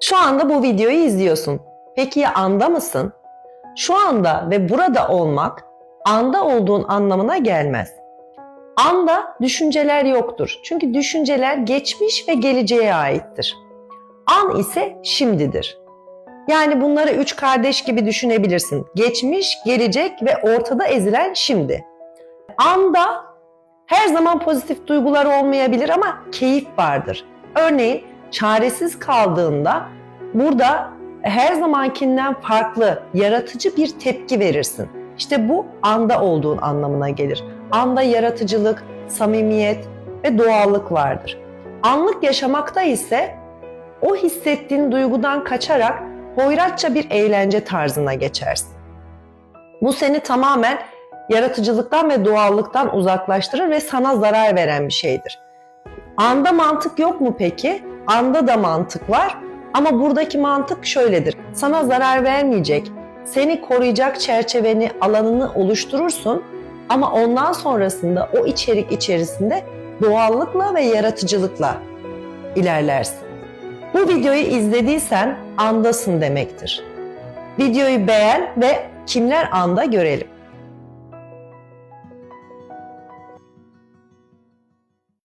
Şu anda bu videoyu izliyorsun. Peki ya anda mısın? Şu anda ve burada olmak anda olduğun anlamına gelmez. Anda düşünceler yoktur. Çünkü düşünceler geçmiş ve geleceğe aittir. An ise şimdidir. Yani bunları üç kardeş gibi düşünebilirsin. Geçmiş, gelecek ve ortada ezilen şimdi. Anda her zaman pozitif duygular olmayabilir ama keyif vardır. Örneğin çaresiz kaldığında burada her zamankinden farklı, yaratıcı bir tepki verirsin. İşte bu anda olduğun anlamına gelir. Anda yaratıcılık, samimiyet ve doğallık vardır. Anlık yaşamakta ise o hissettiğin duygudan kaçarak hoyratça bir eğlence tarzına geçersin. Bu seni tamamen yaratıcılıktan ve doğallıktan uzaklaştırır ve sana zarar veren bir şeydir. Anda mantık yok mu peki? Anda da mantık var ama buradaki mantık şöyledir. Sana zarar vermeyecek, seni koruyacak çerçeveni, alanını oluşturursun ama ondan sonrasında o içerik içerisinde doğallıkla ve yaratıcılıkla ilerlersin. Bu videoyu izlediysen andasın demektir. Videoyu beğen ve kimler anda görelim.